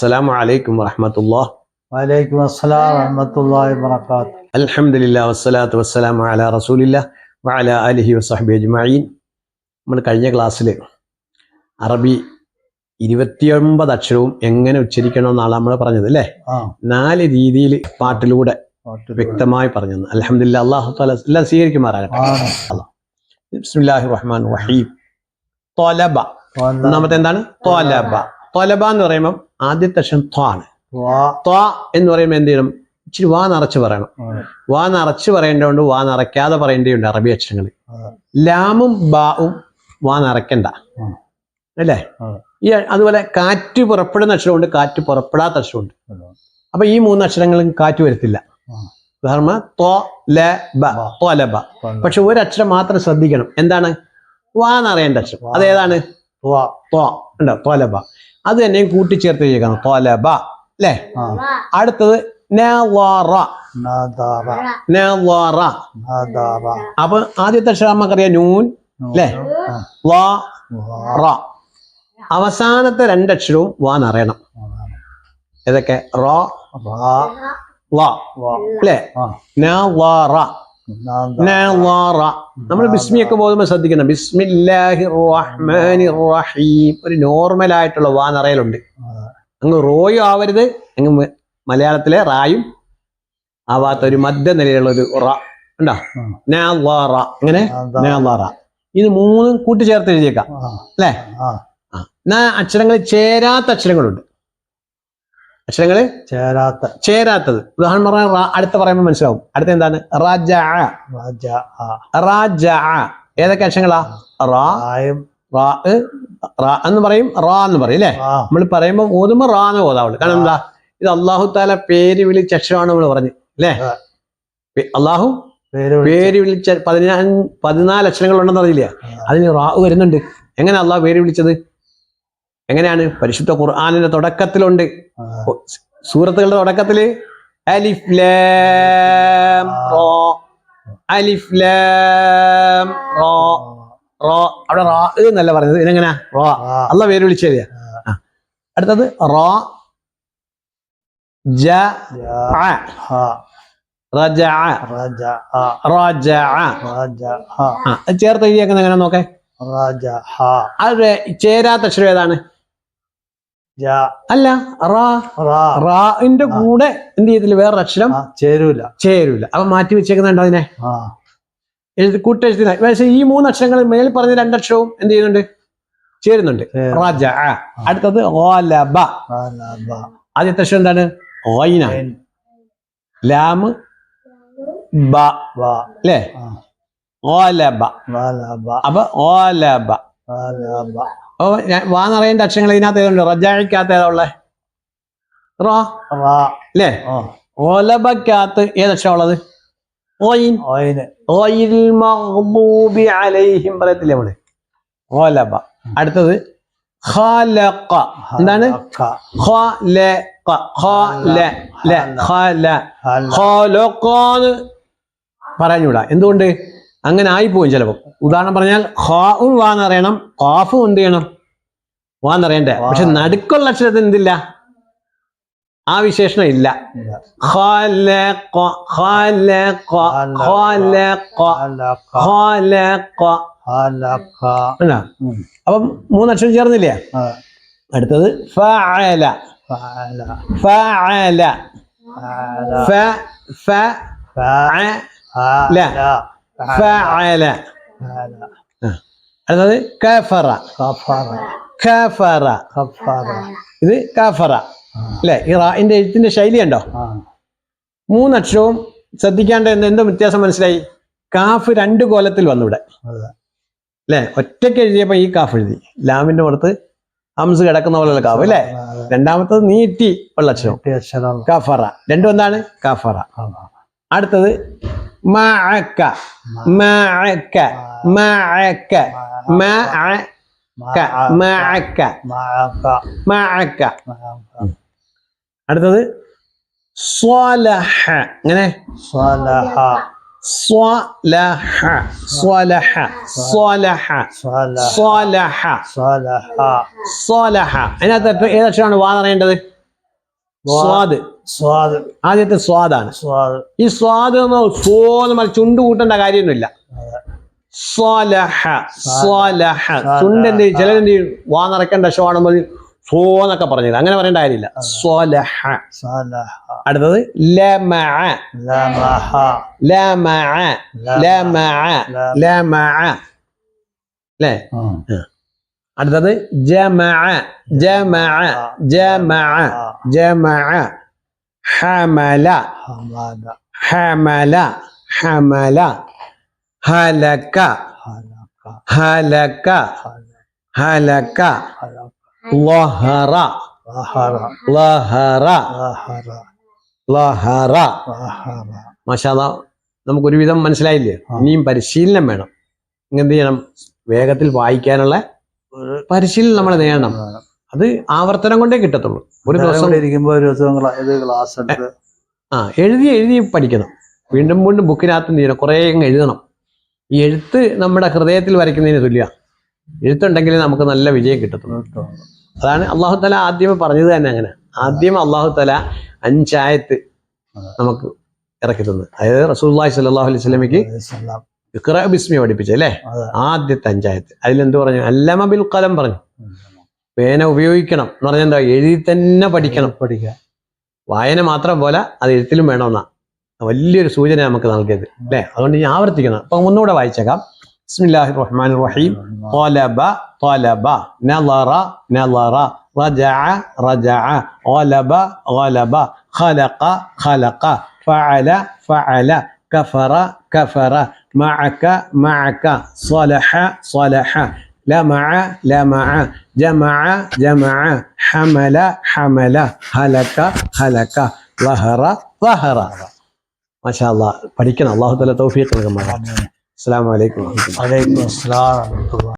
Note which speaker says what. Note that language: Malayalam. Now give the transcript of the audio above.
Speaker 1: السلام عليكم ورحمة الله
Speaker 2: വലൈക്കും അസ്സലാം വറഹമത്തുള്ളാഹി വബറകാത്ത്
Speaker 1: الحمد لله والصلاة والسلام على رسول الله وعلى آله وصحبه أجمعين നമ്മൾ കഴിഞ്ഞ ക്ലാസ്സിൽ അറബി ഇരുപത്തിയൊൻപത് അക്ഷരവും എങ്ങനെ ഉച്ചരിക്കണമെന്നാണ് നമ്മൾ പറഞ്ഞത് അല്ലേ
Speaker 2: ആ
Speaker 1: നാല് രീതിയിൽ പാട്ടിലൂടെ
Speaker 2: പാട്ട്
Speaker 1: വ്യക്തമായി പറഞ്ഞു അലഹമില്ല അള്ളാഹു താല എല്ലാം സ്വീകരിക്കുമാറാകട്ടെ
Speaker 2: ആണ്.
Speaker 1: ബിസ്മില്ലാഹി റഹ്മാൻ റഹീം തൊലബ
Speaker 2: വന്ന
Speaker 1: ഒന്നാമത്തെ എന്താണ് തൊലബ തൊലബ എന്ന് പറയുമ്പോൾ ആദ്യത്തെ അക്ഷരം ത്വ ആണ്. ത്വ. എന്ന് പറയുമ്പോൾ എന്ത് ചെയ്യണം? ഇച്ചിരി വാ നിറച്ച് പറയണം. വാ നിറച്ച് പറയേണ്ടതുകൊണ്ട് വാ നിറയ്ക്കാതെ പറയേണ്ടതുണ്ട് അറബി അക്ഷരങ്ങൾ. ലാമും ബാവും വാ നിറയ്ക്കണ്ട. അല്ലേ? ഈ അതുപോലെ കാറ്റ് പുറപ്പെടുന്ന അക്ഷരമുണ്ട് കാറ്റ് പുറപ്പെടാത്ത അക്ഷരമുണ്ട്. അപ്പൊ ഈ മൂന്ന് അക്ഷരങ്ങളും കാറ്റ് വരത്തില്ല. ഉദാഹരണം ത്വ ല ബ
Speaker 2: ബ.
Speaker 1: ത്വലബ.
Speaker 2: വന്ന
Speaker 1: പക്ഷെ ഒരു അക്ഷരം മാത്രം ശ്രദ്ധിക്കണം. എന്താണ്? വാ എന്നറിയേണ്ട അക്ഷരം. അതേതാണ്? തോ ഉണ്ടോ? ത്വലബ. അത് തന്നെയും കൂട്ടിച്ചേർത്ത് ചെയ്യണം തൊലബ അല്ലേ അടുത്തത്. അപ്പൊ ആദ്യത്തെ അക്ഷരം നമുക്കറിയാം നൂൻ അല്ലേ അവസാനത്തെ രണ്ടക്ഷരവും വാ എന്നറിയണം
Speaker 2: അതാണ്.
Speaker 1: ഏതൊക്കെ? റ. അല്ലേ നമ്മൾ ബിസ്മിയൊക്കെ പോകുമ്പോൾ ശ്രദ്ധിക്കണം. ബിസ്മില്ലാഹി റഹ്മാനി റഹീം. ഒരു നോർമൽ ആയിട്ടുള്ള വാ നിറയലുണ്ട്. അങ്ങ് റോയും ആവരുത്. അങ്ങ് മലയാളത്തിലെ റായും ആവാത്ത ഒരു മധ്യനിലയിലുള്ള ഒരു റ ഉണ്ടോ ഇത് മൂന്നും കൂട്ടിച്ചേർത്ത് എഴുതിയേക്കാം. അല്ലേ? അക്ഷരങ്ങൾ ചേരാത്ത അക്ഷരങ്ങളുണ്ട്. അക്ഷരങ്ങൾ
Speaker 2: ചേരാത്ത.
Speaker 1: ചേരാത്തത്. ഉദാഹരണം പറഞ്ഞാൽ അടുത്ത പറയുമ്പോൾ മനസ്സിലാവും. അടുത്ത എന്താണ്? റജ. റാജ ഏതൊക്കെ അക്ഷരങ്ങളാ? റാ.
Speaker 2: ആയും.
Speaker 1: റാ റാ എന്ന് പറയും റാ എന്ന് പറയും അല്ലേ? നമ്മൾ പറയുമ്പോൾ ഓതുമ്പോൾ റാ എന്ന് ഓതാവുള്ളൂ കാരണം എന്താ? ഇത് അള്ളാഹു താല പേര് വിളിച്ച അക്ഷരമാണ് നമ്മൾ പറഞ്ഞു അല്ലേ. അള്ളാഹു
Speaker 2: പേര്
Speaker 1: പേര് വിളിച്ച പതിനാ പതിനാല് അക്ഷരങ്ങൾ ഉണ്ടെന്ന് അറിയില്ല അതിന് റാ വരുന്നുണ്ട്. എങ്ങനെ അള്ളാഹു പേര് വിളിച്ചത്? എങ്ങനെയാണ്? പരിശുദ്ധ ഖുർആാനിന്റെ തുടക്കത്തിലുണ്ട്. സൂറത്തുകളുടെ തുടക്കത്തിൽ അലിഫ് ലാം റോ അലിഫ് ലാം റോ റോ. അവിടെ റോ എന്നല്ല പറഞ്ഞത്. ഇതെങ്ങനെയാ റോ. അല്ല പേര് വിളിച്ചത് അടുത്തത് റോ ജ ചേർത്ത് എഴുതിയേക്കുന്നത് എങ്ങനെ നോക്കേ? ചേരാത്ത അക്ഷരം ഏതാണ്? അല്ല റാ.
Speaker 2: റാ.
Speaker 1: റാന്റെ കൂടെ എന്ത് ചെയ്തില്ല വേറെ അക്ഷരം
Speaker 2: ചേരൂല.
Speaker 1: ചേരൂല. അപ്പൊ മാറ്റി വെച്ചേക്കുന്നുണ്ടോ അതിനെ? എഴുതി കൂട്ടെഴുതി പക്ഷെ ഈ മൂന്ന് അക്ഷരങ്ങൾ മേൽ പറഞ്ഞ രണ്ടക്ഷരവും എന്ത് ചെയ്യുന്നുണ്ട്? ചേരുന്നുണ്ട്. റാജ ആ. അടുത്തത് ഓലബ. ആദ്യത്തെ അക്ഷരം എന്താണ്? ഓയിന
Speaker 2: ലാമ്
Speaker 1: ലാം ബ. അല്ലേ. ഓലബ. അപ്പൊ ഓലബ ഞാൻ വാ വാന്നറിയേണ്ട അക്ഷരങ്ങൾ ഇതിനകത്ത് ഏതുണ്ട് റജാഴിക്കകത്ത് ഏതാ ഉള്ളത് റോ. അല്ലേ. ഓലബക്കകത്ത് ഏതക്ഷരം ഉള്ളത്? ഓയിൻ. ഓയിൽ അലൈഹിം പറയത്തില്ലേ നമ്മൾ? ഓലബ. അടുത്തത് ഖലഖ. എന്താണ്. ഖലഖ. ഖല. ഖല. ഖലഖാന്ന് പറഞ്ഞൂടാ എന്തുകൊണ്ട്? അങ്ങനെ ആയിപ്പോവും ചിലപ്പോൾ ഉദാഹരണം പറഞ്ഞാൽ ഖാവും വാന്നറിയണം ഖാഫും എന്ത് ചെയ്യണം? വാ എന്നറിയണ്ടേ പക്ഷെ നടുക്കുള്ള അക്ഷരത്തിന് എന്തില്ല? ആ വിശേഷണം ഇല്ല. അപ്പം മൂന്നക്ഷരം ചേർന്നില്ലേ? അടുത്തത് ഫഅല.
Speaker 2: ഫഅല.
Speaker 1: ഫഅല.
Speaker 2: ഫഅല. ഫഅല.
Speaker 1: അടുത്തത് കഫറ
Speaker 2: കഫറ.
Speaker 1: കഫറ
Speaker 2: കഫറ.
Speaker 1: ഇത് കഫറ. അല്ലേ ഈ റാഇന്റെ എഴുത്തിന്റെ ശൈലി ഉണ്ടോ. മൂന്നക്ഷരവും ശ്രദ്ധിക്കാണ്ട് എന്ത് വ്യത്യാസം മനസ്സിലായി കാഫ് രണ്ട് കോലത്തിൽ വന്നു ഇവിടെ
Speaker 2: അതെ.
Speaker 1: അല്ലേ ഒറ്റയ്ക്ക് എഴുതിയപ്പോ ഈ കാഫ് എഴുതി ലാമിന്റെ പുറത്ത് ഹംസ് കിടക്കുന്ന പോലെയുള്ള കാഫ് അല്ലേ. രണ്ടാമത്തത് നീട്ടി ഉള്ള അക്ഷരം. കഫറ രണ്ടും എന്താണ് കഫറ. അടുത്തത് മഅക്ക. മഅക്ക. മഅക്ക.
Speaker 2: മഅക.
Speaker 1: മഅക്ക.
Speaker 2: മഅക.
Speaker 1: അടുത്തത് സ്വലഹ. ഇങ്ങനെ
Speaker 2: സ്വലഹ.
Speaker 1: സ്വലഹ. സ്വലഹ. സ്വലഹ.
Speaker 2: സ്വലഹ.
Speaker 1: സ്വലഹ.
Speaker 2: സ്വലഹ.
Speaker 1: അതിനകത്ത് ഏതക്ഷരമാണ് വാ അറിയേണ്ടത് സ്വാദ്.
Speaker 2: സ്വാദ്.
Speaker 1: ആദ്യത്തെ സ്വാദാണ്.
Speaker 2: സ്വാദ്.
Speaker 1: ഈ സ്വാദ് എന്ന് സോ മറിച്ച് ചുണ്ട് കൂട്ടേണ്ട കാര്യമൊന്നുമില്ല. സ്വാലഹ സ്വാലഹ. ചിലരെന്ത്? വാ നിറക്കേണ്ട ഷോ ആണെമ്പോൾ സോ എന്നൊക്കെ പറഞ്ഞത്. അങ്ങനെ പറയേണ്ട കാര്യമില്ല. സ്വലഹ. അടുത്തത് ലമഅ. ലമഅ. ലമഅ. അല്ലേ?
Speaker 2: ഉം.
Speaker 1: അടുത്തത് ജമഅ ജമഅ ജമഅ ഹമല ഹമല. ഹമല ഹലക
Speaker 2: ഹലക
Speaker 1: ഹലക ലഹറ
Speaker 2: ലഹറ.
Speaker 1: ലഹറ മനസ്സിലായില്ലേ? ഇനിയും പരിശീലനം വേണം. ഇങ്ങനെ ചെയ്യണം? വേഗത്തിൽ വായിക്കാനുള്ള പരിശീലനം നമ്മൾ നേടണം. അത് ആവർത്തനം കൊണ്ടേ കിട്ടത്തുള്ളൂ. ഒരു ദിവസം
Speaker 2: ഇരിക്കുമ്പോൾ ഇരിക്കുമ്പോ ഒരു ദിവസം ക്ലാസ് എടുത്ത്
Speaker 1: ആ എഴുതി എഴുതി പഠിക്കണം. വീണ്ടും വീണ്ടും ബുക്കിനകത്ത് നീരണം കുറേ അങ്ങ് എഴുതണം. ഈ എഴുത്ത് നമ്മുടെ ഹൃദയത്തിൽ വരയ്ക്കുന്നതിന് തുല്യ. എഴുത്തുണ്ടെങ്കിലേ നമുക്ക് നല്ല വിജയം കിട്ടത്തുള്ളൂ. അതാണ് അള്ളാഹു തല ആദ്യം പറഞ്ഞത് തന്നെ അങ്ങനെ. ആദ്യം അള്ളാഹു തല അഞ്ചായത്ത് നമുക്ക് ഇറക്കി തന്നു അതായത് റസൂല്ലാഹി സല്ലാഹു അലൈഹി സ്വലമിക്ക്
Speaker 2: സലാം.
Speaker 1: ഇഖ്റ ബിസ്മി പഠിപ്പിച്ചു അല്ലേ
Speaker 2: അതെ.
Speaker 1: ആദ്യത്തെ അഞ്ചായത്ത് അതിലെന്ത് പറഞ്ഞു അല്ലമ ബിൽ കലം പറഞ്ഞു പേന ഉപയോഗിക്കണം എന്ന് പറഞ്ഞാൽ എന്താ എഴുതി തന്നെ പഠിക്കണം
Speaker 2: പഠിക്കാം
Speaker 1: വായന മാത്രം പോലെ അത് എഴുത്തിലും വേണമെന്നാ വലിയൊരു സൂചന നമുക്ക് നൽകിയത് അല്ലേ അതുകൊണ്ട് ഞാൻ ആവർത്തിക്കണം അപ്പൊ ഒന്നുകൂടെ വായിച്ചേക്കാം ബിസ്മില്ലാഹിർ റഹ്മാനിർ റഹീം طلب طلب نظر نظر رجع رجع غلب غلب خلق خلق فعل فعل كفر كفر معك معك صلح صلح لمع لمع جمع جمع حمل حمل هلك هلك ظهر ظهر ما شاء الله പഠിക്കണം അള്ളാഹു തല തൗഫീഖ് നൽകുമാറാണ് അസ്സലാമു അലൈക്കും വറഹ്മത്തുള്ളാഹി
Speaker 2: വലൈക്കും അസ്സലാം വറഹ്മത്തുള്ളാഹി